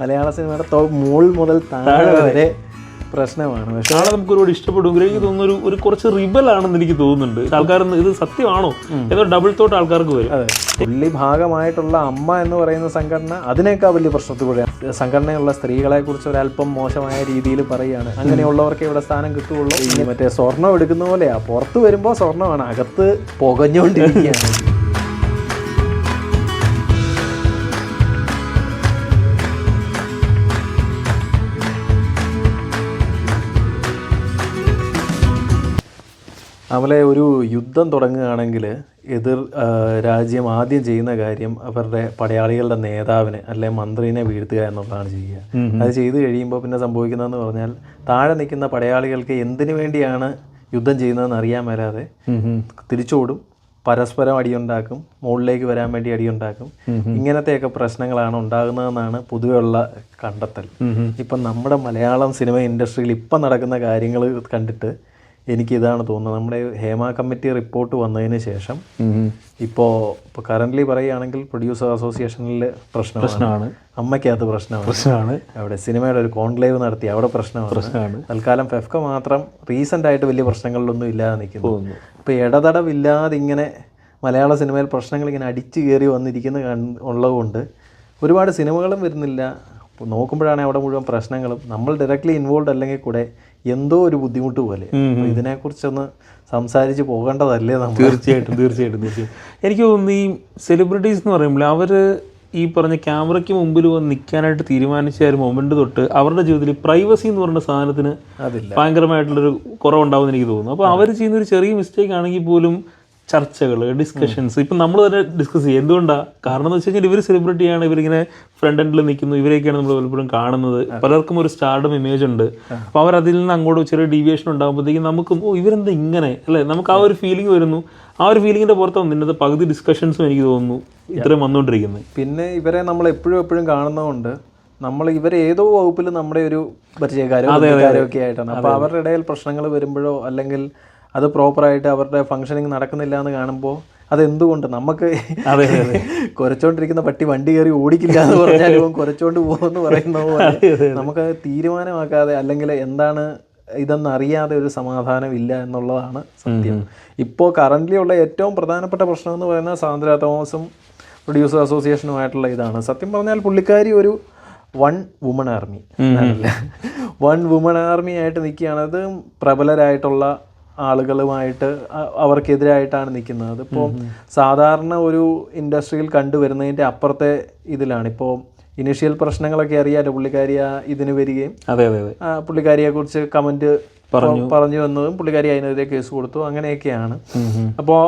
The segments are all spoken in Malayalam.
മലയാള സിനിമയുടെ മുകൾ മുതൽ താഴെ വരെ പ്രശ്നമാണ്. പക്ഷെ ആളെ നമുക്ക് ഒരുപാട് ഇഷ്ടപ്പെടും. എനിക്ക് തോന്നുന്നു ഒരു ഒരു കുറച്ച് റിബൽ ആണെന്ന് എനിക്ക് തോന്നുന്നുണ്ട്. ആൾക്കാർ ഇത് സത്യമാണോ? എന്നൊരു ഡബിൾ തോട്ട് ആൾക്കാർക്ക് വരും. അതെ. പുള്ളി ഭാഗമായിട്ടുള്ള അമ്മ എന്ന് പറയുന്ന സംഘടന അതിനേക്കാൾ വലിയ പ്രശ്നത്തിൽ കൂടെയാണ് സംഘടനയുള്ള സ്ത്രീകളെ കുറിച്ച് ഒരല്പം മോശമായ രീതിയിൽ പറയുകയാണ്. അങ്ങനെയുള്ളവർക്ക് ഇവിടെ സ്ഥാനം കിട്ടുകയുള്ളൂ. മറ്റേ സ്വർണം എടുക്കുന്ന പോലെയാ. പുറത്ത് വരുമ്പോൾ സ്വർണമാണ്. അകത്ത് പുകഞ്ഞുകൊണ്ടിരിക്കുകയാണ്. അവലെ ഒരു യുദ്ധം തുടങ്ങുകയാണെങ്കിൽ എതിർ രാജ്യം ആദ്യം ചെയ്യുന്ന കാര്യം അവരുടെ പടയാളികളുടെ നേതാവിനെ അല്ലെ മന്ത്രിനെ വീഴ്ത്തുക എന്നുള്ളതാണ് ചെയ്യുക. അത് ചെയ്തു കഴിയുമ്പോൾ പിന്നെ സംഭവിക്കുന്നതെന്ന് പറഞ്ഞാൽ താഴെ നിൽക്കുന്ന പടയാളികൾക്ക് എന്തിനു വേണ്ടിയാണ് യുദ്ധം ചെയ്യുന്നതെന്ന് അറിയാൻ മേലാതെ തിരിച്ചോടും പരസ്പരം അടിയുണ്ടാക്കും മുകളിലേക്ക് വരാൻ വേണ്ടി അടിയുണ്ടാക്കും. ഇങ്ങനത്തെയൊക്കെ പ്രശ്നങ്ങളാണ് ഉണ്ടാകുന്നതെന്നാണ് പൊതുവെയുള്ള കണ്ടെത്തൽ. ഇപ്പം നമ്മുടെ മലയാളം സിനിമ ഇൻഡസ്ട്രിയിൽ ഇപ്പം നടക്കുന്ന കാര്യങ്ങൾ കണ്ടിട്ട് എനിക്ക് ഇതാണ് തോന്നുന്നത്. നമ്മുടെ ഹേമ കമ്മിറ്റി റിപ്പോർട്ട് വന്നതിന് ശേഷം ഇപ്പോൾ ഇപ്പോൾ കറന്റ്ലി പറയുകയാണെങ്കിൽ പ്രൊഡ്യൂസർ അസോസിയേഷനിൽ പ്രശ്നം പ്രശ്നമാണ്. അമ്മയ്ക്കകത്ത് പ്രശ്നമാണ്. പ്രശ്നമാണ്. അവിടെ സിനിമയുടെ ഒരു കോൺക്ലേവ് നടത്തി അവിടെ പ്രശ്നമാണ്. പ്രശ്നമാണ്. തൽക്കാലം ഫെഫ്ക മാത്രം റീസെന്റ് ആയിട്ട് വലിയ പ്രശ്നങ്ങളിലൊന്നും ഇല്ലാതെ നിൽക്കുന്നു. ഇപ്പോൾ ഇടതടവില്ലാതെ ഇങ്ങനെ മലയാള സിനിമയിൽ പ്രശ്നങ്ങൾ ഇങ്ങനെ അടിച്ചു കയറി വന്നിരിക്കുന്ന കണ്ട് ഉള്ളതുകൊണ്ട് ഒരുപാട് സിനിമകളും വരുന്നില്ല. നോക്കുമ്പോഴാണ് അവിടെ മുഴുവൻ പ്രശ്നങ്ങളും. നമ്മൾ ഡയറക്റ്റ്ലി ഇൻവോൾവ് അല്ലെങ്കിൽ കൂടെ എന്തോ ഒരു ബുദ്ധിമുട്ട് പോലെ. ഇതിനെ ഇതിനെക്കുറിച്ചൊന്ന് സംസാരിച്ച് പോകേണ്ടതല്ലേ നമ്മൾ? തീർച്ചയായിട്ടും തീർച്ചയായിട്ടും തീർച്ചയായിട്ടും. എനിക്ക് തോന്നുന്നു ഈ സെലിബ്രിറ്റീസ് എന്ന് പറയുമ്പോൾ അവർ ഈ പറഞ്ഞ ക്യാമറയ്ക്ക് മുമ്പിൽ വന്ന് നിൽക്കാനായിട്ട് തീരുമാനിച്ച ഒരു മൊമെന്റ് തൊട്ട് അവരുടെ ജീവിതത്തിൽ പ്രൈവസി എന്ന് പറഞ്ഞ സാധനത്തിന് ഭയങ്കരമായിട്ടുള്ളൊരു കുറവുണ്ടാവും എന്ന് എനിക്ക് തോന്നുന്നു. അപ്പോൾ അവർ ചെയ്യുന്ന ഒരു ചെറിയ മിസ്റ്റേക്ക് ആണെങ്കിൽ പോലും ചർച്ചകൾ ഡിസ്കഷൻസ് ഇപ്പം നമ്മൾ തന്നെ ഡിസ്കസ് ചെയ്യും. എന്തുകൊണ്ടാണ് കാരണം എന്ന് വെച്ച് കഴിഞ്ഞാൽ ഇവർ സെലിബ്രിറ്റിയാണ് ഇവരിങ്ങനെ ഫ്രണ്ട് എൻഡിൽ നിൽക്കുന്നു ഇവരെയൊക്കെയാണ് നമ്മൾ പലപ്പോഴും കാണുന്നത്. പലർക്കും ഒരു സ്റ്റാർഡം ഇമേജ് ഉണ്ട്. അപ്പോൾ അവർ അതിൽ നിന്ന് അങ്ങോട്ട് ചെറിയ ഡീവിയേഷൻ ഉണ്ടാകുമ്പോഴത്തേക്കും നമുക്ക് ഓ ഇവരെന്താ ഇങ്ങനെ? അല്ലേ? നമുക്ക് ആ ഒരു ഫീലിംഗ് വരുന്നു. ആ ഒരു ഫീലിങ്ങിന്റെ പുറത്താണ് ഇന്നത്തെ പകുതി ഡിസ്കഷൻസും എനിക്ക് തോന്നുന്നു ഇത്രയും വന്നുകൊണ്ടിരിക്കുന്നത്. പിന്നെ ഇവരെ നമ്മൾ എപ്പോഴും എപ്പോഴും കാണുന്നതുകൊണ്ട് നമ്മൾ ഇവരെ ഏതോ വകുപ്പിൽ നമ്മുടെ ഒരു പരിചയക്കാരോ ഒക്കെ ആയിട്ടാണ്. അപ്പോൾ അവരുടെ ഇടയിൽ പ്രശ്നങ്ങൾ വരുമ്പോഴോ അല്ലെങ്കിൽ അത് പ്രോപ്പറായിട്ട് അവരുടെ ഫങ്ഷനിങ് നടക്കുന്നില്ല എന്ന് കാണുമ്പോൾ അതെന്തുകൊണ്ട്? നമുക്ക് അതെ കുരച്ചോണ്ടിരിക്കുന്ന പട്ടി വണ്ടി കയറി ഓടിക്കില്ല എന്ന് പറഞ്ഞാൽ ഇവൻ കുരച്ചോണ്ട് പോകുമെന്ന് പറയുന്ന പോലെ നമുക്ക് തീരുമാനമാക്കാതെ അല്ലെങ്കിൽ എന്താണ് ഇതെന്നറിയാതെ ഒരു സമാധാനം ഇല്ല എന്നുള്ളതാണ് സത്യം. ഇപ്പോൾ കറന്റ്ലി ഉള്ള ഏറ്റവും പ്രധാനപ്പെട്ട പ്രശ്നം എന്ന് പറയുന്നത് സാന്ദ്ര തോമസും പ്രൊഡ്യൂസർ അസോസിയേഷനുമായിട്ടുള്ള ഇതാണ്. സത്യം പറഞ്ഞാൽ പുള്ളിക്കാരി ഒരു one woman army one woman army ആയിട്ട് നിൽക്കുകയാണ്. അത് പ്രബലരായിട്ടുള്ള ആളുകളുമായിട്ട് അവർക്കെതിരായിട്ടാണ് നിൽക്കുന്നത്. അതിപ്പോൾ സാധാരണ ഒരു ഇൻഡസ്ട്രിയിൽ കണ്ടുവരുന്നതിന്റെ അപ്പുറത്തെ ഇതിലാണ്. ഇപ്പോൾ ഇനിഷ്യൽ പ്രശ്നങ്ങളൊക്കെ അറിയാലോ പുള്ളിക്കാരി ഇതിന് വരികയും അതെ അതെ പുള്ളിക്കാരിയെ കുറിച്ച് കമന്റ് പറഞ്ഞു. വന്നതും പുള്ളിക്കാരി അതിനെതിരെ കേസ് കൊടുത്തു. അങ്ങനെയൊക്കെയാണ്. അപ്പോൾ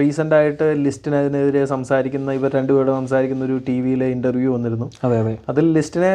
റീസെന്റ് ആയിട്ട് ലിസ്റ്റിന് അതിനെതിരെ സംസാരിക്കുന്ന ഇവർ രണ്ടുപേരും സംസാരിക്കുന്ന ഒരു ടി വിയിലെ ഇന്റർവ്യൂ വന്നിരുന്നു. അതെ അതെ. അതിൽ ലിസ്റ്റിനെ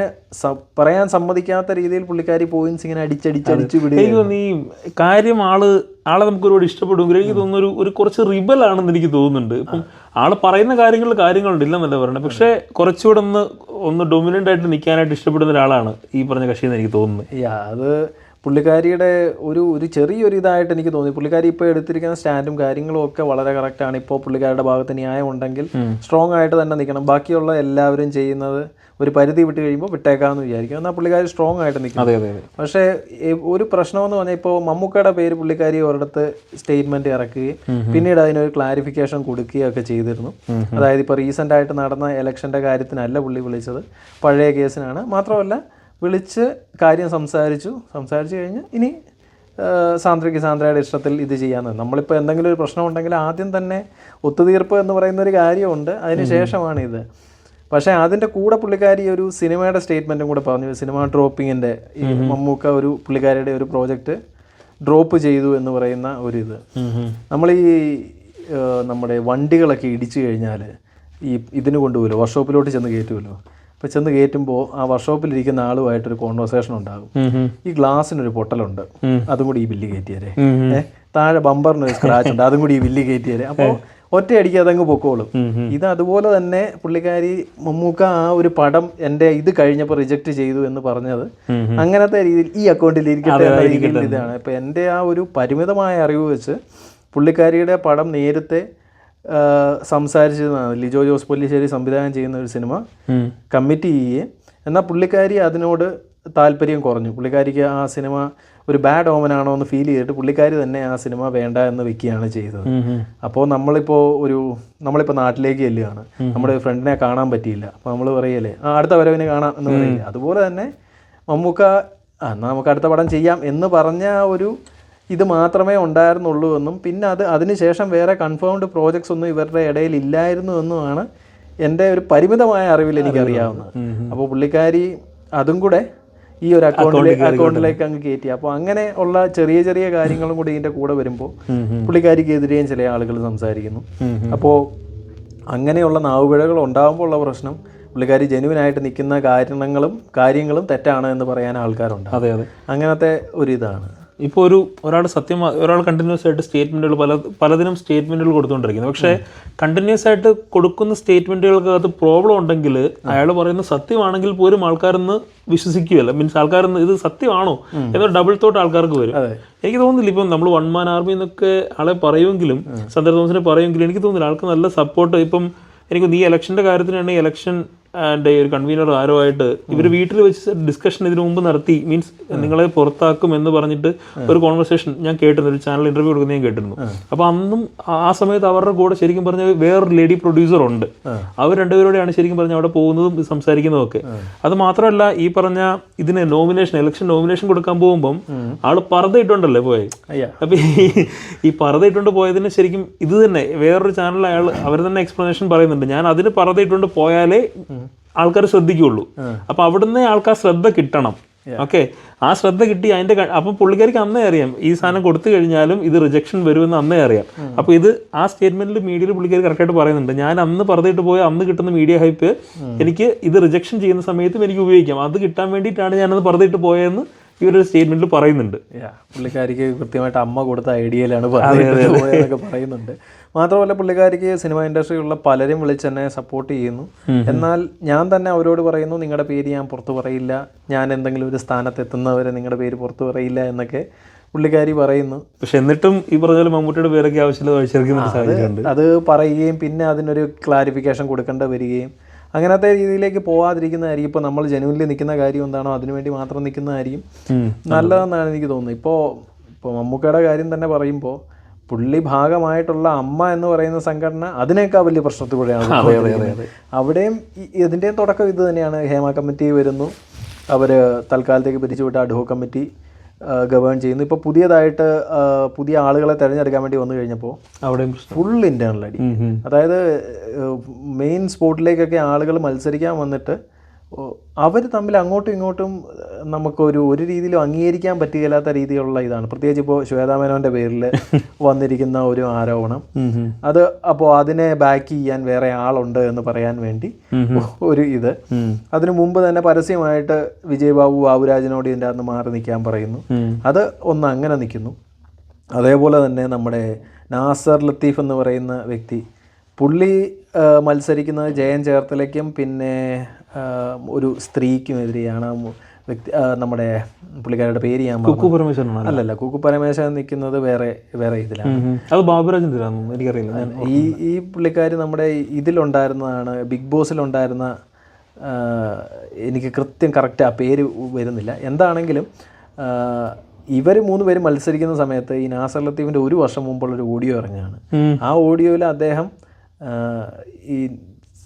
പറയാൻ സമ്മതിക്കാത്ത രീതിയിൽ പുള്ളിക്കാരി പോയിന്റ്സ് ഇങ്ങനെ അടിച്ചടിച്ചടിച്ച് വിടുക എനിക്ക് കാര്യം ആൾ ആളെ നമുക്ക് ഒരുപാട് ഇഷ്ടപ്പെടുമെങ്കിലും എനിക്ക് തോന്നുന്നു ഒരു ഒരു കുറച്ച് റിബൽ ആണെന്ന് എനിക്ക് തോന്നുന്നുണ്ട്. ഇപ്പം ആൾ പറയുന്ന കാര്യങ്ങൾ കാര്യങ്ങളുണ്ട് ഇല്ലെന്നല്ല പറയുന്നത് പക്ഷേ കുറച്ചുകൂടെ ഒന്ന് ഒന്ന് ഡൊമിനന്റ് ആയിട്ട് നിൽക്കാനായിട്ട് ഇഷ്ടപ്പെടുന്ന ഒരാളാണ് ഈ പറഞ്ഞ കക്ഷി എന്ന് എനിക്ക് തോന്നുന്നത് അത് പുള്ളിക്കാരിയുടെ ഒരു ഒരു ചെറിയൊരു ഇതായിട്ട് എനിക്ക് തോന്നി. പുള്ളിക്കാരി ഇപ്പോൾ എടുത്തിരിക്കുന്ന സ്റ്റാൻഡും കാര്യങ്ങളും ഒക്കെ വളരെ കറക്റ്റാണ് ഇപ്പോൾ പുള്ളിക്കാരുടെ ഭാഗത്ത് ന്യായം ഉണ്ടെങ്കിൽ സ്ട്രോങ് ആയിട്ട് തന്നെ നിൽക്കണം. ബാക്കിയുള്ള എല്ലാവരും ചെയ്യുന്നത് ഒരു പരിധി വിട്ട് കഴിയുമ്പോൾ വിട്ടേക്കാമെന്ന് വിചാരിക്കും. എന്നാൽ പുള്ളിക്കാരി സ്ട്രോങ് ആയിട്ട് നിൽക്കും അതെ അതെ അതെ. പക്ഷേ ഒരു പ്രശ്നമെന്ന് പറഞ്ഞാൽ ഇപ്പോൾ മമ്മൂക്കയുടെ പേര് പുള്ളിക്കാരി ഒരിടത്ത് സ്റ്റേറ്റ്മെന്റ് ഇറക്കുകയും പിന്നീട് അതിനൊരു ക്ലാരിഫിക്കേഷൻ കൊടുക്കുകയും ഒക്കെ ചെയ്തിരുന്നു. അതായത് ഇപ്പോൾ റീസെന്റ് ആയിട്ട് നടന്ന ഇലക്ഷന്റെ കാര്യത്തിനല്ല പുള്ളി വിളിച്ചത്. പഴയ കേസിനാണ്. മാത്രമല്ല വിളിച്ച് കാര്യം സംസാരിച്ചു. സംസാരിച്ചു കഴിഞ്ഞ് ഇനി സാന്ദ്രയ്ക്ക് സാന്ദ്രയുടെ ഇഷ്ടത്തിൽ ഇത് ചെയ്യാമെന്ന് നമ്മളിപ്പോൾ എന്തെങ്കിലും ഒരു പ്രശ്നം ഉണ്ടെങ്കിൽ ആദ്യം തന്നെ ഒത്തുതീർപ്പ് എന്ന് പറയുന്ന ഒരു കാര്യമുണ്ട്. അതിന് ശേഷമാണ് ഇത് പക്ഷേ അതിന്റെ കൂടെ പുള്ളിക്കാരി ഒരു സിനിമയുടെ സ്റ്റേറ്റ്മെന്റും കൂടെ പറഞ്ഞു. സിനിമ ഡ്രോപ്പിങ്ങിന്റെ ഈ മമ്മൂക്ക ഒരു പുള്ളിക്കാരിയുടെ ഒരു പ്രോജക്റ്റ് ഡ്രോപ്പ് ചെയ്തു എന്ന് പറയുന്ന ഒരു ഇത് നമ്മൾ ഈ നമ്മുടെ വണ്ടികളൊക്കെ ഇടിച്ചു കഴിഞ്ഞാൽ ഈ ഇതിന് കൊണ്ടുപോകുമല്ലോ വർക്ക്ഷോപ്പിലോട്ട് ചെന്ന് കയറ്റുമല്ലോ അപ്പോൾ ചെന്ന് കയറ്റുമ്പോൾ ആ വർക്ക്ഷോപ്പിലിരിക്കുന്ന ആളുമായിട്ടൊരു കോൺവെർസേഷൻ ഉണ്ടാകും. ഈ ഗ്ലാസ്സിനൊരു പൊട്ടലുണ്ട്. അതും കൂടി ഈ ബില്ല് കയറ്റിയരെ. താഴെ ബമ്പറിന് ഒരു സ്ക്രാച്ച് ഉണ്ട്. അതും കൂടി ഈ ബില്ല് കയറ്റിയരെ. അപ്പോൾ ഒറ്റയടിക്ക് അതങ്ങ് പൊക്കോളും. ഇത് അതുപോലെ തന്നെ പുള്ളിക്കാരി മമ്മൂക്ക ആ ഒരു പടം എന്റെ ഇത് കഴിഞ്ഞപ്പോൾ റിജക്റ്റ് ചെയ്തു എന്ന് പറഞ്ഞത് അങ്ങനത്തെ രീതിയിൽ ഈ അക്കൗണ്ടിൽ ഇരിക്കട്ടെ രീതിയിൽ ഇതാണ്. ഇപ്പം എന്റെ ആ ഒരു പരിമിതമായ അറിവ് വെച്ച് പുള്ളിക്കാരിയുടെ പടം നേരത്തെ സംസാരിച്ചതാണ് ലിജോ ജോസ് പൊല്ലിശ്ശേരി സംവിധാനം ചെയ്യുന്ന ഒരു സിനിമ കമ്മിറ്റ് ചെയ്യുകയും എന്നാൽ പുള്ളിക്കാരി അതിനോട് താല്പര്യം കുറഞ്ഞു. പുള്ളിക്കാരിക്ക് ആ സിനിമ ഒരു ബാഡ് ഓമൻ ആണോ എന്ന് ഫീൽ ചെയ്തിട്ട് പുള്ളിക്കാരി തന്നെ ആ സിനിമ വേണ്ട എന്ന് വെക്കുകയാണ് ചെയ്തത്. അപ്പോൾ നമ്മളിപ്പോൾ ഒരു നമ്മളിപ്പോൾ നാട്ടിലേക്ക് ചെല്ലുകയാണ്. നമ്മുടെ ഫ്രണ്ടിനെ കാണാൻ പറ്റിയില്ല. അപ്പോൾ നമ്മൾ പറയല്ലേ ആ അടുത്ത വരവിനെ കാണാം എന്ന് പറയില്ലേ. അതുപോലെ തന്നെ മമ്മൂക്ക എന്നാൽ നമുക്ക് അടുത്ത പടം ചെയ്യാം എന്ന് പറഞ്ഞ ഒരു ഇത് മാത്രമേ ഉണ്ടായിരുന്നുള്ളൂ എന്നും. പിന്നെ അത് അതിനുശേഷം വേറെ കൺഫേംഡ് പ്രോജക്ട്സ് ഒന്നും ഇവരുടെ ഇടയിൽ ഇല്ലായിരുന്നു എന്നുമാണ് എന്റെ ഒരു പരിമിതമായ അറിവിൽ എനിക്കറിയാവുന്നത് അപ്പോൾ പുള്ളിക്കാരി അതും കൂടെ ഈ ഒരു അക്കൗണ്ടിലേക്ക് അക്കൗണ്ടിലേക്ക് അങ്ങ് കയറ്റി അപ്പോൾ അങ്ങനെ ഉള്ള ചെറിയ ചെറിയ കാര്യങ്ങളും കൂടി ഇതിന്റെ കൂടെ വരുമ്പോൾ പുള്ളിക്കാരിക്കെതിരെയും ചില ആളുകൾ സംസാരിക്കുന്നു. അപ്പോൾ അങ്ങനെയുള്ള നാവുപിഴകൾ ഉണ്ടാകുമ്പോൾ ഉള്ള പ്രശ്നം പുള്ളിക്കാരി ജെനുവിനായിട്ട് നിൽക്കുന്ന കാരണങ്ങളും കാര്യങ്ങളും തെറ്റാണ് എന്ന് പറയാൻ ആൾക്കാരുണ്ട്. അതെ അതെ. അങ്ങനത്തെ ഒരു ഇതാണ്. ഇപ്പോൾ ഒരു ഒരാൾ സത്യം ഒരാൾ കണ്ടിന്യൂസ് ആയിട്ട് സ്റ്റേറ്റ്മെന്റുകൾ പല പലതിനും സ്റ്റേറ്റ്മെന്റുകൾ കൊടുത്തുകൊണ്ടിരിക്കുന്നത് പക്ഷേ കണ്ടിന്യൂസ് ആയിട്ട് കൊടുക്കുന്ന സ്റ്റേറ്റ്മെന്റുകൾക്കകത്ത് പ്രോബ്ലം ഉണ്ടെങ്കിൽ അയാൾ പറയുന്ന സത്യമാണെങ്കിൽ പോലും ആൾക്കാരൊന്ന് വിശ്വസിക്കുകയല്ല. മീൻസ് ആൾക്കാരൊന്ന് ഇത് സത്യമാണോ? എന്നൊരു ഡബിൾ തോട്ട് ആൾക്കാർക്ക് വരും. എനിക്ക് തോന്നുന്നില്ല. ഇപ്പം നമ്മൾ വൺ മാൻ ആർമി എന്നൊക്കെ ആളെ പറയുമെങ്കിലും സന്ദർ തോമസിനെ പറയുമെങ്കിലും എനിക്ക് തോന്നുന്നില്ല. ആൾക്ക് നല്ല സപ്പോർട്ട് ഇപ്പം എനിക്ക് ഈ ഇലക്ഷന്റെ കാര്യത്തിനാണെങ്കിൽ ഇലക്ഷൻ ആൻഡ് ഒരു കൺവീനർ ആരോ ആയിട്ട് ഇവർ വീട്ടിൽ വെച്ച് ഡിസ്കഷൻ ഇതിനു മുമ്പ് നടത്തി മീൻസ് നിങ്ങളെ പുറത്താക്കും എന്ന് പറഞ്ഞിട്ട് ഒരു കോൺവെർസേഷൻ ഞാൻ കേട്ടിരുന്നു. ഒരു ചാനൽ ഇന്റർവ്യൂ കൊടുക്കുന്ന ഞാൻ കേട്ടിരുന്നു. അപ്പൊ അന്നും ആ- സമയത്ത് അവരുടെ കൂടെ ശരിക്കും പറഞ്ഞ വേറൊരു ലേഡി പ്രൊഡ്യൂസർ ഉണ്ട്. അവർ രണ്ടുപേരോടെയാണ് ശരിക്കും പറഞ്ഞ അവിടെ പോകുന്നതും സംസാരിക്കുന്നതും ഒക്കെ അത് മാത്രമല്ല ഈ പറഞ്ഞ ഇതിന് നോമിനേഷൻ ഇലക്ഷൻ നോമിനേഷൻ കൊടുക്കാൻ പോകുമ്പം ആൾ പറത ഇട്ടുണ്ടല്ലേ പോയെ? അപ്പൊ ഈ ഈ പറത ഇട്ടുകൊണ്ട് പോയതിന് ശരിക്കും ഇത് തന്നെ വേറൊരു ചാനലിൽ അയാൾ അവർ തന്നെ എക്സ്പ്ലനേഷൻ പറയുന്നുണ്ട്. ഞാൻ അതിന് പറത ഇട്ടുകൊണ്ട് പോയാലേ ആൾക്കാർ ശ്രദ്ധിക്കുള്ളൂ അപ്പൊ അവിടുന്ന് ആൾക്കാർ ശ്രദ്ധ കിട്ടണം. ഓക്കെ ആ ശ്രദ്ധ കിട്ടി അതിന്റെ അപ്പൊ പുള്ളിക്കാർക്ക് അന്നേ അറിയാം ഈ സാധനം കൊടുത്തു കഴിഞ്ഞാലും ഇത് റിജക്ഷൻ വരുമെന്ന് അന്നേ അറിയാം. അപ്പൊ ഇത് ആ സ്റ്റേറ്റ്മെന്റിൽ മീഡിയയിൽ പുള്ളിക്കാർ കറക്റ്റായിട്ട് പറയുന്നുണ്ട്. ഞാൻ അന്ന് പറഞ്ഞിട്ട് പോയ അന്ന് കിട്ടുന്ന മീഡിയ ഹൈപ്പ് എനിക്ക് ഇത് റിജക്ഷൻ ചെയ്യുന്ന സമയത്തും എനിക്ക് ഉപയോഗിക്കാം. അത് കിട്ടാൻ വേണ്ടിയിട്ടാണ് ഞാനത് പറഞ്ഞിട്ട് പോയതെന്ന് ഇവരൊരു സ്റ്റേറ്റ്മെന്റിൽ പറയുന്നുണ്ട്. പുള്ളിക്കാരിക്ക് കൃത്യമായിട്ട് അമ്മ കൊടുത്ത ഐഡിയയിലാണ് പറയുന്നുണ്ട്. മാത്രമല്ല പുള്ളിക്കാരിക്ക് സിനിമ ഇൻഡസ്ട്രിയിലുള്ള പലരും വിളിച്ച് എന്നെ സപ്പോർട്ട് ചെയ്യുന്നു. എന്നാൽ ഞാൻ തന്നെ അവരോട് പറയുന്നു നിങ്ങളുടെ പേര് ഞാൻ പുറത്തു പറയില്ല. ഞാൻ എന്തെങ്കിലും ഒരു സ്ഥാനത്ത് എത്തുന്നവരെ നിങ്ങളുടെ പേര് പുറത്തു പറയില്ല എന്നൊക്കെ പുള്ളിക്കാരി പറയുന്നു. പക്ഷെ എന്നിട്ടും ഈ പറഞ്ഞ പോലെ മമ്മൂട്ടിയുടെ പേരൊക്കെ ആവശ്യമില്ല അത് പറയുകയും പിന്നെ അതിനൊരു ക്ലാരിഫിക്കേഷൻ കൊടുക്കേണ്ട വരികയും. അങ്ങനത്തെ രീതിയിലേക്ക് പോവാതിരിക്കുന്നതായിരിക്കും. ഇപ്പോൾ നമ്മൾ ജനുവിനിൽ നിൽക്കുന്ന കാര്യം എന്താണോ അതിനുവേണ്ടി മാത്രം നിൽക്കുന്നതായിരിക്കും. നല്ലതെന്നാണ് എനിക്ക് തോന്നുന്നത്. ഇപ്പോൾ ഇപ്പോൾ മമ്മൂക്കയുടെ കാര്യം തന്നെ പറയുമ്പോൾ പുള്ളി ഭാഗമായിട്ടുള്ള അമ്മ എന്ന് പറയുന്ന സംഘടന അതിനേക്കാൾ വലിയ പ്രശ്നത്തിലൂടെയാണ്. അവിടെയും ഇതിന്റെയും തുടക്കം ഇത് തന്നെയാണ്. ഹേമ കമ്മിറ്റി വരുന്നു. അവർ തൽക്കാലത്തേക്ക് പിരിച്ചുവിട്ട അഡ്ഹോ കമ്മിറ്റി ഗവേൺ ചെയ്യുന്നു. ഇപ്പോൾ പുതിയതായിട്ട് പുതിയ ആളുകളെ തിരഞ്ഞെടുക്കാൻ വേണ്ടി വന്നു കഴിഞ്ഞപ്പോൾ അവിടെയും ഫുൾ ഇന്റേണൽ അടി. അതായത് മെയിൻ സ്പോട്ടിലേക്കൊക്കെ ആളുകൾ മത്സരിക്കാൻ വന്നിട്ട് അവർ തമ്മിൽ അങ്ങോട്ടും ഇങ്ങോട്ടും നമുക്കൊരു ഒരു രീതിയിലും അംഗീകരിക്കാൻ പറ്റുകയില്ലാത്ത രീതിയിലുള്ള ഇതാണ്. പ്രത്യേകിച്ച് ഇപ്പോൾ ശ്വേതാമേനോന്റെ പേരിൽ വന്നിരിക്കുന്ന ഒരു ആരോപണം. അത് അപ്പോൾ അതിനെ ബാക്ക് ചെയ്യാൻ വേറെ ആളുണ്ട് എന്ന് പറയാൻ വേണ്ടി ഒരു ഇത്. അതിനു മുമ്പ് തന്നെ പരസ്യമായിട്ട് വിജയ് ബാബു ബാബുരാജിനോട് ഇതിന്റെ അകത്ത് മാറി നിൽക്കാൻ പറയുന്നു. അത് ഒന്ന് അങ്ങനെ നിൽക്കുന്നു. അതേപോലെ തന്നെ നമ്മുടെ നാസർ ലത്തീഫ് എന്ന് പറയുന്ന വ്യക്തി പുള്ളി മത്സരിക്കുന്നത് ജയൻ ചേർത്തലയ്ക്കും പിന്നെ ഒരു സ്ത്രീക്കും എതിരെയാണ് വ്യക്തി നമ്മുടെ പുള്ളിക്കാരുടെ പേര് ഞാൻ. കുക്കു പരമേശ്വരൻ അല്ലല്ല കുക്കു പരമേശ്വരൻ നിൽക്കുന്നത് വേറെ വേറെ ഇതിലാണ്. അത് ബാബുരാജൻ എനിക്കറിയില്ല. ഈ ഈ പുള്ളിക്കാർ നമ്മുടെ ഇതിലുണ്ടായിരുന്നതാണ് ബിഗ് ബോസിലുണ്ടായിരുന്ന എനിക്ക് കൃത്യം കറക്റ്റ് ആ പേര് വരുന്നില്ല. എന്താണെങ്കിലും ഇവർ മൂന്ന് പേര് മത്സരിക്കുന്ന സമയത്ത് ഈ നാസർ ലത്തീഫിന്റെ ഒരു വർഷം മുമ്പുള്ള ഒരു ഓഡിയോ ഇറങ്ങിയാണ് ആ ഓഡിയോയിൽ അദ്ദേഹം ഈ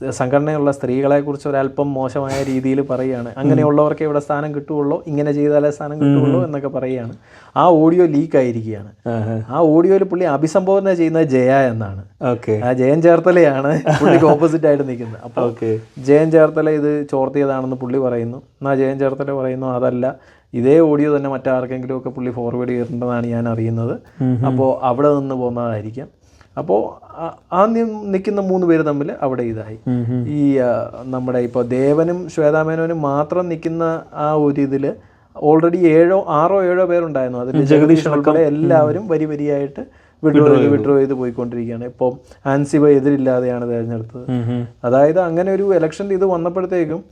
സംഘടനയുള്ള സ്ത്രീകളെക്കുറിച്ച് ഒരല്പം മോശമായ രീതിയിൽ പറയുകയാണ്. അങ്ങനെയുള്ളവർക്കേ ഇവിടെ സ്ഥാനം കിട്ടുകയുള്ളൂ ഇങ്ങനെ ചെയ്താലേ സ്ഥാനം കിട്ടുകയുള്ളൂ എന്നൊക്കെ പറയുകയാണ്. ആ ഓഡിയോ ലീക്ക് ആയിരിക്കുകയാണ് ആ ഓഡിയോയിൽ പുള്ളി അഭിസംബോധന ചെയ്യുന്നത് ജയ എന്നാണ്. ഓക്കെ. ആ ജയൻ ചേർത്തലയാണ് പുള്ളിക്ക് ഓപ്പോസിറ്റ് ആയിട്ട് നിൽക്കുന്നത്. അപ്പോൾ ഓക്കെ. ജയൻ ചേർത്തല ഇത് ചോർത്തിയതാണെന്ന് പുള്ളി പറയുന്നു. എന്നാൽ ജയൻ ചേർത്തല പറയുന്നു അതല്ല ഇതേ ഓഡിയോ തന്നെ മറ്റാർക്കെങ്കിലും ഒക്കെ പുള്ളി ഫോർവേഡ് ചെയ്തിട്ടുണ്ടെന്നാണ് ഞാൻ അറിയുന്നത്. അപ്പോൾ അവിടെ നിന്ന് പോകുന്നതായിരിക്കാം. അപ്പോൾ ആ- നിൽക്കുന്ന മൂന്ന് പേര് തമ്മിൽ അവിടെ ഇതായി. ഈ നമ്മുടെ ഇപ്പോൾ ദേവനും ശ്വേതാമേനോനും മാത്രം നിൽക്കുന്ന ആ ഒരു ഇതിൽ ഓൾറെഡി ഏഴോ ആറോ ഏഴോ പേരുണ്ടായിരുന്നു. അതിൽ ജഗദീഷ് ഉൾപ്പെടെ എല്ലാവരും വരി വരിയായിട്ട് വിഡ്രോ ചെയ്ത് വിഡ്രോ ചെയ്ത്. പോയിക്കൊണ്ടിരിക്കുകയാണ്. ഇപ്പോൾ ആൻസിബ എതിരില്ലാതെയാണ് തിരഞ്ഞെടുത്തത്. അതായത് അങ്ങനെ ഒരു ഇലക്ഷന്റെ ഇത് വന്നപ്പോഴത്തേക്കും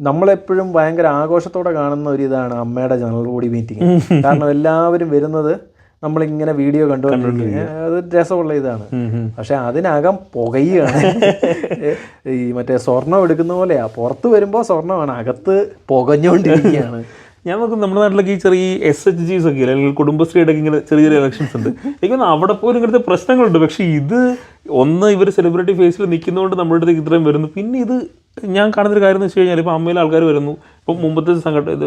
നമ്മളെപ്പോഴും ഭയങ്കര ആഘോഷത്തോടെ കാണുന്ന ഒരു ഇതാണ് അമ്മയുടെ ജനറൽ ബോഡി മീറ്റിംഗ്. കാരണം എല്ലാവരും വരുന്നത് നമ്മളിങ്ങനെ വീഡിയോ കണ്ടുകൊണ്ടിരിക്കുന്നത് അത് രസമുള്ള ഇതാണ്. പക്ഷെ അതിനകം പുകയാണ്. ഈ മറ്റേ സ്വർണം എടുക്കുന്ന പോലെയാ. പുറത്ത് വരുമ്പോൾ സ്വർണമാണ് അകത്ത് പുകഞ്ഞുകൊണ്ടിരിക്കുകയാണ് ഞാൻ നോക്കും നമ്മുടെ നാട്ടിലൊക്കെ ഈ ചെറിയ എസ് എച്ച് ജിസ് ഒക്കെ അല്ലെങ്കിൽ കുടുംബശ്രീയുടെ ഒക്കെ ഇങ്ങനെ ചെറിയ ചെറിയ ഇലക്ഷൻസ് ഉണ്ട്. എനിക്ക് അവിടെ പോലും ഇങ്ങനത്തെ പ്രശ്നങ്ങളുണ്ട്. പക്ഷേ ഇത് ഒന്ന് ഇവർ സെലിബ്രിറ്റി ഫേസിൽ നിൽക്കുന്നതുകൊണ്ട് നമ്മുടെ അടുത്തേക്ക് ഇത്രയും വരുന്നു. പിന്നെ ഇത് ഞാൻ കാണുന്നൊരു കാര്യം എന്ന് വെച്ച് കഴിഞ്ഞാൽ ഇപ്പോൾ അമ്മയിലെ ആൾക്കാർ വരുന്നു. ഇപ്പം മുമ്പത്തെ സംഘടന ഇത്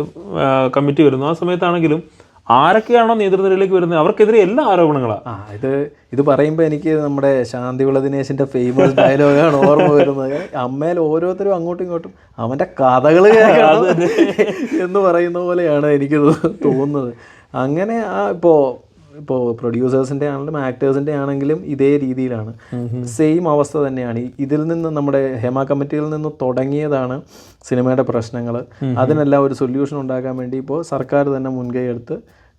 കമ്മിറ്റി വരുന്നു. ആ സമയത്താണെങ്കിലും ആരൊക്കെയാണോ നേതൃനിരയിലേക്ക് വരുന്നത്? അവർക്കെതിരെ എല്ലാ ആരോപണങ്ങളാണ് ആ ഇത് ഇത് പറയുമ്പോൾ എനിക്ക് നമ്മുടെ ശാന്തിവിള ദിനേശിന്റെ ഫേമസ് ഡയലോഗാണ് ഓർമ്മ വരുന്നത്. അമ്മയിൽ ഓരോരുത്തരും അങ്ങോട്ടും ഇങ്ങോട്ടും അവന്റെ കഥകൾ എന്ന് പറയുന്ന പോലെയാണ് എനിക്ക് തോന്നുന്നത്. അങ്ങനെ ആ ഇപ്പോൾ ഇപ്പോൾ പ്രൊഡ്യൂസേഴ്സിന്റെ ആണെങ്കിലും ആക്ടേഴ്സിന്റെ ആണെങ്കിലും ഇതേ രീതിയിലാണ്. സെയിം അവസ്ഥ തന്നെയാണ്. ഇതിൽ നിന്ന് നമ്മുടെ ഹേമ കമ്മിറ്റിയിൽ നിന്ന് തുടങ്ങിയതാണ് സിനിമയുടെ പ്രശ്നങ്ങൾ അതിനെല്ലാം ഒരു സൊല്യൂഷൻ ഉണ്ടാക്കാൻ വേണ്ടി ഇപ്പോൾ സർക്കാർ തന്നെ മുൻകൈ എടുത്ത്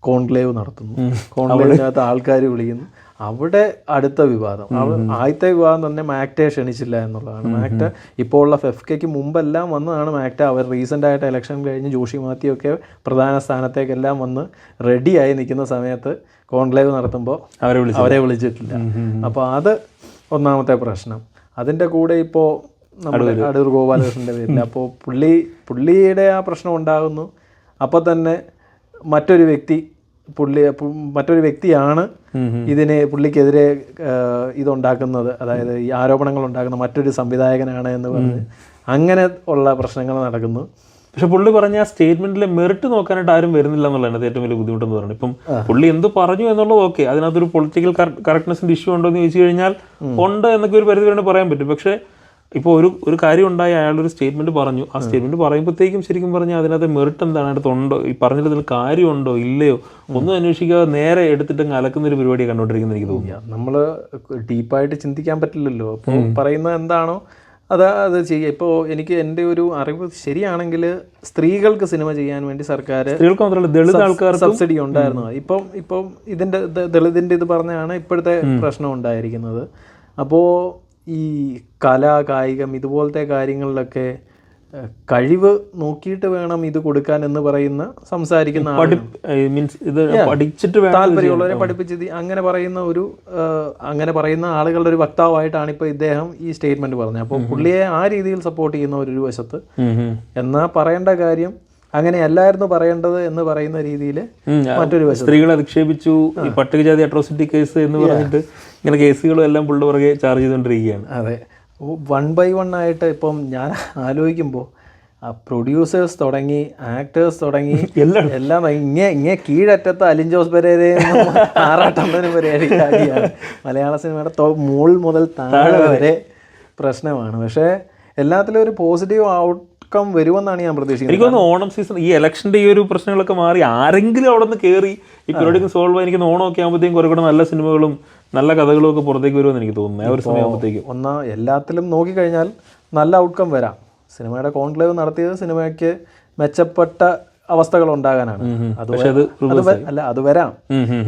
കോൺക്ലേവ് നടത്തുന്നു. കോൺക്ലേവിനകത്ത് ആൾക്കാർ വിളിക്കുന്നു. അവിടെ അടുത്ത വിവാദം. ആദ്യത്തെ വിവാദം തന്നെ മാക്ടെ ക്ഷണിച്ചില്ല എന്നുള്ളതാണ്. മാക്ട ഇപ്പോൾ ഉള്ള ഫെഫ്കയ്ക്ക് മുമ്പെല്ലാം വന്നതാണ് മാക്ട. അവർ റീസെന്റ് ആയിട്ട് ഇലക്ഷൻ കഴിഞ്ഞ് ജോഷി മാത്യു ഒക്കെ പ്രധാന സ്ഥാനത്തേക്കെല്ലാം വന്ന് റെഡിയായി നിൽക്കുന്ന സമയത്ത് കോൺക്ലേവ് നടത്തുമ്പോൾ അവരെ വിളിച്ചു അവരെ വിളിച്ചിട്ടില്ല. അപ്പോൾ അത് ഒന്നാമത്തെ പ്രശ്നം. അതിന്റെ കൂടെ ഇപ്പോൾ നമ്മുടെ അടൂർ ഗോപാലകൃഷ്ണന്റെ പേരിൽ അപ്പോൾ പുള്ളി പുള്ളിയുടെ ആ പ്രശ്നം ഉണ്ടാകുന്നു. അപ്പോൾ തന്നെ മറ്റൊരു വ്യക്തി പുള്ളി മറ്റൊരു വ്യക്തിയാണ് ഇതിനെ പുള്ളിക്കെതിരെ ഇതുണ്ടാക്കുന്നത്. അതായത് ഈ ആരോപണങ്ങൾ ഉണ്ടാക്കുന്ന മറ്റൊരു സംവിധായകനാണ് എന്ന് പറഞ്ഞ് അങ്ങനെ ഉള്ള പ്രശ്നങ്ങൾ നടക്കുന്നു. പക്ഷെ പുള്ളി പറഞ്ഞ ആ സ്റ്റേറ്റ്മെന്റിലെ മെറിറ്റ് നോക്കാനായിട്ട് ആരും വരുന്നില്ല എന്നുള്ളതാണ് ഏറ്റവും വലിയ ബുദ്ധിമുട്ടെന്ന് പറയുന്നത്. ഇപ്പം പുള്ളി എന്ത് പറഞ്ഞു എന്നുള്ളത് ഓക്കെ. അതിനകത്തൊരു പൊളിറ്റിക്കൽ കറക്റ്റ്നെസിന്റെ ഇഷ്യൂ ഉണ്ടോ എന്ന് ചോദിച്ചു കഴിഞ്ഞാൽ ഉണ്ട് എന്നൊക്കെ ഒരു പരിധി വരെ പറയാൻ പറ്റും. പക്ഷേ ഇപ്പോൾ ഒരു ഒരു കാര്യം ഉണ്ടായി അയാളൊരു സ്റ്റേറ്റ്മെന്റ് പറഞ്ഞു. ആ സ്റ്റേറ്റ്മെന്റ് പറയുമ്പോഴത്തേക്കും ശരിക്കും പറഞ്ഞാൽ അതിനകത്ത് മെറിറ്റ് എന്താണ്? അതിനകത്ത് ഉണ്ടോ? ഈ പറഞ്ഞതിൽ കാര്യമുണ്ടോ? ഇല്ലയോ? ഒന്നും അന്വേഷിക്കാതെ നേരെ എടുത്തിട്ട് അലക്കുന്ന ഒരു പരിപാടി കണ്ടുകൊണ്ടിരിക്കുന്ന എനിക്ക് തോന്നുന്നു. നമ്മൾ ഡീപ്പായിട്ട് ചിന്തിക്കാൻ പറ്റില്ലല്ലോ. അപ്പോൾ പറയുന്നത് എന്താണോ അത് അത് ചെയ്യുക. ഇപ്പോൾ എനിക്ക് എന്റെ ഒരു അറിവ് ശരിയാണെങ്കിൽ സ്ത്രീകൾക്ക് സിനിമ ചെയ്യാൻ വേണ്ടി സർക്കാർ സ്ത്രീകൾക്ക് മാത്രമല്ല ദളിത് ആൾക്കാർ സബ്സിഡി ഉണ്ടായിരുന്നു ഇപ്പം ഇപ്പം ഇതിന്റെ ദളിതിന്റെ ഇത് പറഞ്ഞാണ് ഇപ്പോഴത്തെ പ്രശ്നം ഉണ്ടായിരിക്കുന്നത്. അപ്പോൾ ഈ കല കായികം ഇതുപോലത്തെ കാര്യങ്ങളിലൊക്കെ കഴിവ് നോക്കിയിട്ട് വേണം ഇത് കൊടുക്കാൻ എന്ന് പറയുന്ന സംസാരിക്കുന്ന. മീൻസ് ഇത് പഠിച്ചിട്ട് താല്പര്യമുള്ളവരെ പഠിപ്പിച്ചത് അങ്ങനെ പറയുന്ന ഒരു അങ്ങനെ പറയുന്ന ആളുകളുടെ ഒരു വക്താവായിട്ടാണ് ഇപ്പോൾ ഇദ്ദേഹം ഈ സ്റ്റേറ്റ്മെന്റ് പറഞ്ഞത്. അപ്പോൾ പുള്ളിയെ ആ രീതിയിൽ സപ്പോർട്ട് ചെയ്യുന്ന ഒരു വശത്ത് ഉം. എന്നാ പറയേണ്ട കാര്യം അങ്ങനെയല്ലായിരുന്നു പറയേണ്ടത് എന്ന് പറയുന്ന രീതിയിൽ മറ്റൊരു സ്ത്രീകളെ അധിക്ഷേപിച്ചു പട്ടികജാതി അട്രോസിറ്റി കേസ് എന്ന് പറഞ്ഞിട്ട് ഇങ്ങനെ കേസുകളും എല്ലാം പുള്ളി പുറകെ ചാർജ് ചെയ്തുകൊണ്ടിരിക്കുകയാണ്. അതെ. വൺ ബൈ വൺ ആയിട്ട് ഇപ്പം ഞാൻ ആലോചിക്കുമ്പോൾ ആ പ്രൊഡ്യൂസേഴ്സ് തുടങ്ങി ആക്ടേഴ്സ് തുടങ്ങി എല്ലാം എല്ലാം ഇങ്ങനെ ഇങ്ങനെ കീഴറ്റത്ത് അലിൻ ജോസ് പരേരെ ആറാട്ടം വരെ മലയാള സിനിമയുടെ മുകൾ മുതൽ താഴെ വരെ. പ്രശ്നമാണ്. പക്ഷേ എല്ലാത്തിലും ഒരു പോസിറ്റീവ് ഔട്ട്കം വരുമെന്നാണ് ഞാൻ പ്രതീക്ഷിക്കുന്നത്. എനിക്ക് തോന്നുന്നു ഓണം സീസൺ ഈ ഇലക്ഷന്റെ ഈ ഒരു പ്രശ്നങ്ങളൊക്കെ മാറി ആരെങ്കിലും അവിടെ നിന്ന് കയറി ഈ പരിപാടിക്ക് സോൾവ് എനിക്ക് ഓണമൊക്കെ ആകുമ്പോഴത്തേക്കും കുറെ കൂടെ നല്ല സിനിമകളും നല്ല കഥകളും ഒക്കെ പുറത്തേക്ക് വരുമെന്ന് എനിക്ക് തോന്നുന്നു. ആ ഒരു സമയമാകുമ്പോഴത്തേക്കും ഒന്ന് എല്ലാത്തിലും നോക്കിക്കഴിഞ്ഞാൽ നല്ല ഔട്ട്കം വരാം. സിനിമയുടെ കോൺക്ലേവ് നടത്തിയത് സിനിമയ്ക്ക് മെച്ചപ്പെട്ട അവസ്ഥകൾ ഉണ്ടാകാനാണ്. അത് അല്ല അത് വരാം.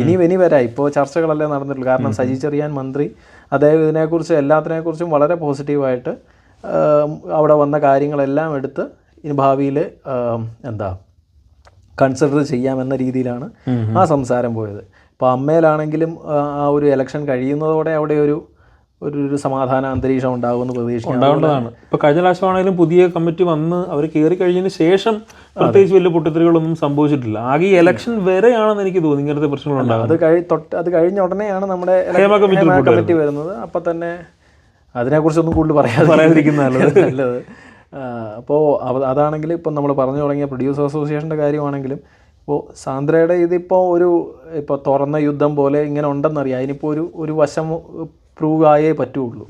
ഇനിയും ഇനി വരാം. ഇപ്പോൾ ചർച്ചകളല്ലേ നടന്നിട്ടുള്ളൂ. കാരണം സജി ചെറിയാൻ മന്ത്രി അദ്ദേഹം ഇതിനെക്കുറിച്ച് എല്ലാത്തിനെക്കുറിച്ചും വളരെ പോസിറ്റീവായിട്ട് അവിടെ വന്ന കാര്യങ്ങളെല്ലാം എടുത്ത് ഇനി ഭാവിയിൽ എന്താ കൺസിഡർ ചെയ്യാമെന്ന രീതിയിലാണ് ആ സംസാരം പോയത്. ഇപ്പോൾ അമ്മയിലാണെങ്കിലും ആ, ഒരു ഇലക്ഷൻ കഴിയുന്നതോടെ അവിടെ ഒരു ഒരു സമാധാന അന്തരീക്ഷം ഉണ്ടാകുമെന്ന് പ്രതീക്ഷിക്കാം. ഉണ്ടാവേണ്ടതാണ്. ഇപ്പൊ കഴിഞ്ഞ പ്രാവശ്യമാണെങ്കിലും പുതിയ കമ്മിറ്റി വന്ന് അവർ കയറി കഴിഞ്ഞതിന് ശേഷം പ്രത്യേകിച്ച് വലിയ പൊട്ടിത്തെറികളൊന്നും സംഭവിച്ചിട്ടില്ല. ആകെ ഈ ഇലക്ഷൻ വരെയാണെന്ന് എനിക്ക് തോന്നി ഇങ്ങനത്തെ പ്രശ്നങ്ങളുണ്ടാകും അത് കഴി തൊട്ട് അത് കഴിഞ്ഞ ഉടനെയാണ് നമ്മുടെ കമ്മിറ്റി വരുന്നത്. അപ്പം തന്നെ അതിനെക്കുറിച്ചൊന്നും കൂടുതൽ പറയാതെ പറയാതിരിക്കുന്ന നല്ലത്. അപ്പോൾ അതാണെങ്കിൽ ഇപ്പം നമ്മൾ പറഞ്ഞു തുടങ്ങിയ പ്രൊഡ്യൂസർ അസോസിയേഷന്റെ കാര്യമാണെങ്കിലും ഇപ്പോൾ സാന്ദ്രയുടെ ഇതിപ്പോൾ ഒരു ഇപ്പോൾ തുറന്ന യുദ്ധം പോലെ ഇങ്ങനെ ഉണ്ടെന്നറിയാം അതിനിപ്പോൾ ഒരു ഒരു വശം പ്രൂവ് ആയേ പറ്റുള്ളൂ.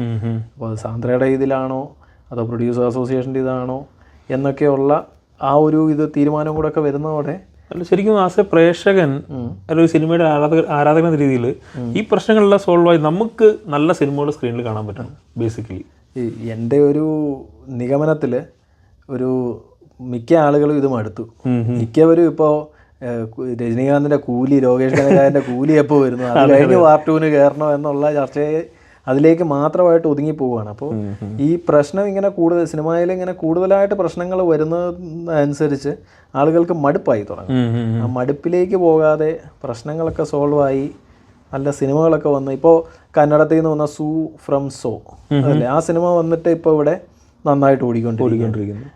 അപ്പോൾ സാന്ദ്രയുടെ ഇതിലാണോ അതോ പ്രൊഡ്യൂസർ അസോസിയേഷന്റെ ഇതാണോ എന്നൊക്കെയുള്ള ആ ഒരു ഇത് തീരുമാനം കൂടെ ഒക്കെ വരുന്നതോടെ അല്ല ശരിക്കും ആസ് എ പ്രേക്ഷകൻ ഒരു സിനിമയുടെ ആരാധക ആരാധകൻ എന്ന രീതിയിൽ ഈ പ്രശ്നങ്ങളെല്ലാം സോൾവ് ആയി നമുക്ക് നല്ല സിനിമകൾ സ്ക്രീനിൽ കാണാൻ പറ്റണം ബേസിക്കലി എന്റെ ഒരു നിഗമനത്തിൽ ഒരു മിക്ക ആളുകളും ഇത് മടുത്തു മിക്കവരും ഇപ്പോൾ രജനീകാന്തിന്റെ കൂലി ലോകേഷ് കനകാരന്റെ കൂലി എപ്പോൾ വരുന്നു? അത് കഴിഞ്ഞ് പാർട്ട് ടൂവിന് കയറണോ എന്നുള്ള ചർച്ചയെ അതിലേക്ക് മാത്രമായിട്ട് ഒതുങ്ങി പോവുകയാണ്. അപ്പോൾ ഈ പ്രശ്നം ഇങ്ങനെ കൂടുതൽ സിനിമയിൽ ഇങ്ങനെ കൂടുതലായിട്ട് പ്രശ്നങ്ങൾ വരുന്നതനുസരിച്ച് ആളുകൾക്ക് മടുപ്പായി തുടങ്ങും. ആ മടുപ്പിലേക്ക് പോകാതെ പ്രശ്നങ്ങളൊക്കെ സോൾവ് ആയി നല്ല സിനിമകളൊക്കെ വന്ന് ഇപ്പോൾ കന്നഡത്തിൽ നിന്ന് വന്ന സൂ ഫ്രം സോ അതല്ലേ ആ സിനിമ വന്നിട്ട് ഇപ്പോൾ ഇവിടെ നന്നായിട്ട് ഓടിക്കൊണ്ടിരിക്കും ഓടിക്കൊണ്ടിരിക്കുന്നു.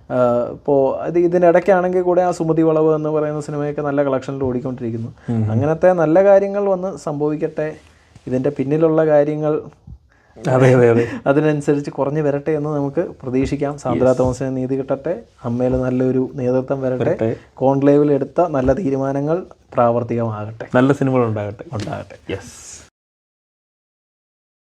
ഇപ്പോൾ അത് ഇതിനിടയ്ക്കാണെങ്കിൽ കൂടെ ആ സുമതി വളവ് എന്ന് പറയുന്ന സിനിമയൊക്കെ നല്ല കളക്ഷനിൽ ഓടിക്കൊണ്ടിരിക്കുന്നു. അങ്ങനത്തെ നല്ല കാര്യങ്ങൾ വന്ന് സംഭവിക്കട്ടെ. ഇതിന്റെ പിന്നിലുള്ള കാര്യങ്ങൾ അതെ അതെ അതെ. അതിനനുസരിച്ച് കുറഞ്ഞു വരട്ടെ എന്ന് നമുക്ക് പ്രതീക്ഷിക്കാം. സാന്ദ്ര തോമസിന് നീതി കിട്ടട്ടെ. അമ്മയിൽ നല്ലൊരു നേതൃത്വം വരട്ടെ. കോൺക്ലേവിൽ എടുത്ത നല്ല തീരുമാനങ്ങൾ പ്രാവർത്തികമാകട്ടെ. നല്ല സിനിമകൾ ഉണ്ടാകട്ടെ. ഉണ്ടാകട്ടെ. യെസ്